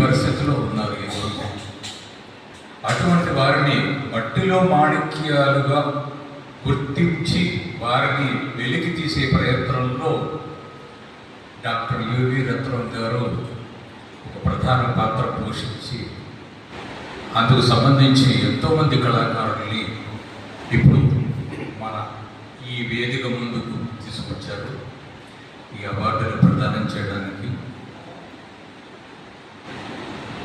పరిస్థితిలో ఉన్నారు ఈరోజు అటువంటి వారిని మట్టిలో మాణిక్యాలుగా గుర్తించి వారిని వెలికి తీసే ప్రయత్నంలో డాక్టర్ యువి రత్నం గారు ఒక ప్రధాన పాత్ర పోషించి అందుకు సంబంధించి ఎంతోమంది కళాకారుల్ని ఇప్పుడు మన ఈ వేదిక ముందుకు తీసుకొచ్చారు. ఈ అవార్డులు ప్రదానం చేయడానికి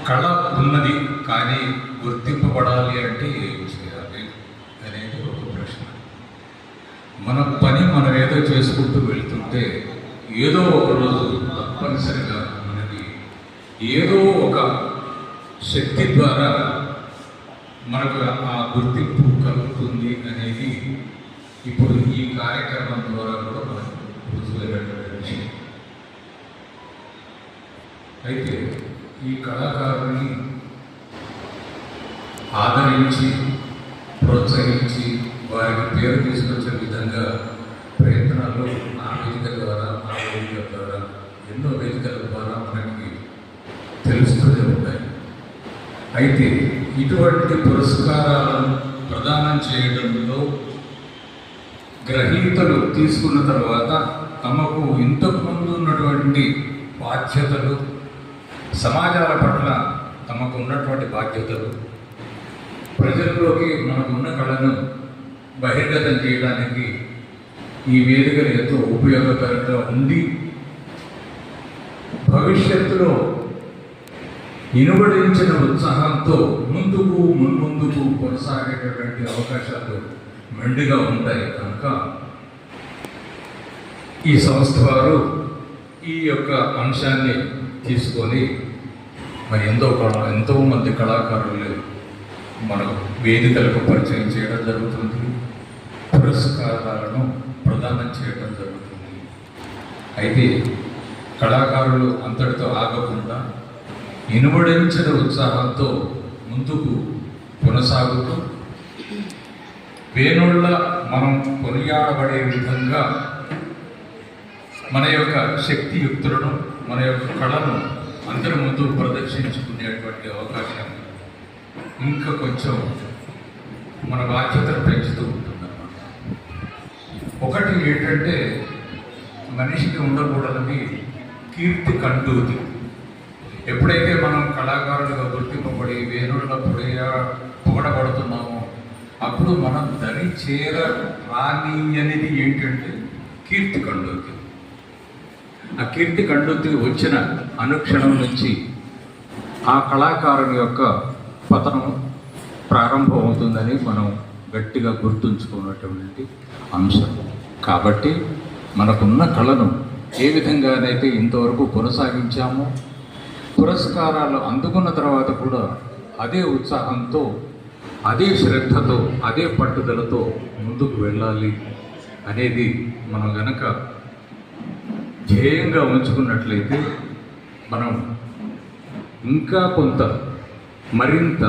కళ ఉన్నది కానీ గుర్తింపబడాలి అంటే ఏం చేయాలి అనేది ఒక ప్రశ్న. మన పని మనం ఏదో చేసుకుంటూ వెళ్తుంటే ఏదో ఒక రోజు తప్పనిసరిగా మనకి ఏదో ఒక శక్తి ద్వారా మనకు ఆ గుర్తింపు కలుగుతుంది అనేది ఇప్పుడు ఈ కార్యక్రమం ద్వారా కూడా మనకు గుర్తుపెట్టే విషయం. అయితే ఈ కళాకారుని ఆదరించి ప్రోత్సహించి వారికి పేరు తీసుకొచ్చే విధంగా ప్రయత్నాలు ఆ వేదిక ద్వారా ఆ వేదిక ద్వారా ఎన్నో వేదికల ద్వారా మనకి తెలుస్తూనే ఉంటాయి. అయితే ఇటువంటి పురస్కారాలను ప్రదానం చేయడంలో గ్రహీతలు తీసుకున్న తర్వాత తమకు ఇంతకు ముందు ఉన్నటువంటి బాధ్యతలు సమాజాల పట్ల తమకు ఉన్నటువంటి బాధ్యతలు ప్రజల్లోకి మనకున్న కళను బహిర్గతం చేయడానికి ఈ వేదికలు ఎంతో ఉపయోగకరంగా ఉంది. భవిష్యత్తులో ఇనుబడించిన ఉత్సాహంతో ముందుకు మున్ముందుకు కొనసాగేటటువంటి అవకాశాలు మెండుగా ఉంటాయి కనుక ఈ సంస్థ వారు ఈ యొక్క అంశాన్ని తీసుకొని మరి ఎంతో కళ ఎంతో మంది కళాకారులు మనకు వేదికలకు పరిచయం చేయడం జరుగుతుంది. పురస్కారాలను ప్రదానం చేయడం జరుగుతుంది. అయితే కళాకారులు అంతటితో ఆగకుండా ఇనుబడించిన ఉత్సాహంతో ముందుకు కొనసాగుతూ వేణుళ్ళ మనం కొనియాడబడే విధంగా మన యొక్క శక్తియుక్తులను మన యొక్క కళను అందరి ముందు ప్రదర్శించుకునేటువంటి అవకాశం ఇంకా కొంచెం మన బాధ్యతను పెంచుతూ ఉంటుందన్నమాట. ఒకటి ఏంటంటే మనిషికి ఉండకూడదని కీర్తి కంటూది ఎప్పుడైతే మనం కళాకారులుగా గుర్తింపబడి వేణుళ్ళ పొడియా పొగడబడుతున్నామో అప్పుడు మనం దరి చేర రాని అనేది ఏంటంటే కీర్తి కండూతి ఆ కీర్తి కండుతి వచ్చిన అనుక్షణం నుంచి ఆ కళాకారుని యొక్క పతనం ప్రారంభమవుతుందని మనం గట్టిగా గుర్తుంచుకున్నటువంటి అంశం. కాబట్టి మనకున్న కళను ఏ విధంగానైతే ఇంతవరకు కొనసాగించామో పురస్కారాలు అందుకున్న తర్వాత కూడా అదే ఉత్సాహంతో అదే శ్రద్ధతో అదే పట్టుదలతో ముందుకు వెళ్ళాలి అనేది మనం గనక ధ్యేయంగా ఉంచుకున్నట్లయితే మనం ఇంకా కొంత మరింత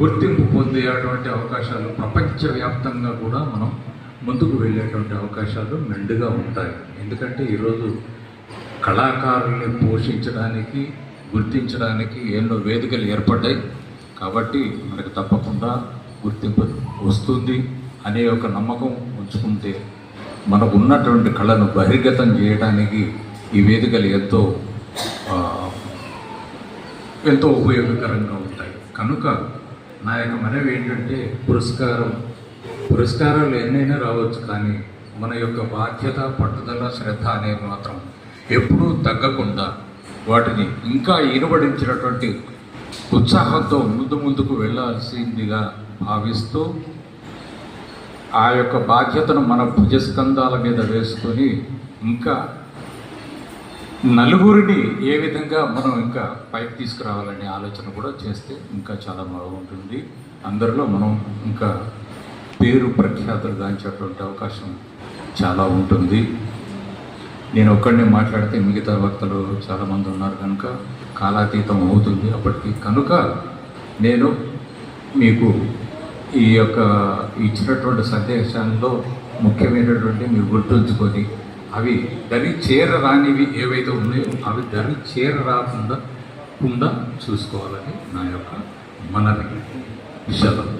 గుర్తింపు పొందేటువంటి అవకాశాలు ప్రపంచవ్యాప్తంగా కూడా మనం ముందుకు వెళ్ళేటువంటి అవకాశాలు మెండుగా ఉంటాయి. ఎందుకంటే ఈరోజు కళాకారుల్ని పోషించడానికి గుర్తించడానికి ఎన్నో వేదికలు ఏర్పడ్డాయి. కాబట్టి మనకు తప్పకుండా గుర్తింపు వస్తుంది అనే ఒక నమ్మకం ఉంచుకుంటే మనకు ఉన్నటువంటి కళను బహిర్గతం చేయడానికి ఈ వేదికలు ఎంతో ఎంతో ఉపయోగకరంగా ఉంటాయి. కనుక నా యొక్క మనవి ఏంటంటే పురస్కారం. పురస్కారాలు ఎన్నైనా రావచ్చు కానీ మన యొక్క బాధ్యత పట్టుదల శ్రద్ధ అనేది మాత్రం ఎప్పుడూ తగ్గకుండా వాటిని ఇంకా ఇనుబడించినటువంటి ఉత్సాహంతో ముందు ముందుకు వెళ్ళాల్సిందిగా భావిస్తూ ఆ యొక్క బాధ్యతను మన భుజస్కంధాల మీద వేసుకొని ఇంకా నలుగురిని ఏ విధంగా మనం ఇంకా పైకి తీసుకురావాలనే ఆలోచన కూడా చేస్తే ఇంకా చాలా బాగుంటుంది. అందరిలో మనం ఇంకా పేరు ప్రఖ్యాతులు గాంచేటువంటి అవకాశం చాలా ఉంటుంది. నేను ఒక్కడిని మాట్లాడితే మిగతా వక్తలు చాలామంది ఉన్నారు కనుక కాలాతీతం అవుతుంది అప్పటికి. కనుక నేను మీకు ఈ యొక్క ఇచ్చినటువంటి సందేశాల్లో ముఖ్యమైనటువంటి మీరు గుర్తుంచుకొని అవి ధరి చేరరానివి ఏవైతే ఉన్నాయో అవి దరి చేరరాకుండా కుండా చూసుకోవాలని నా యొక్క మనవి. సెలవు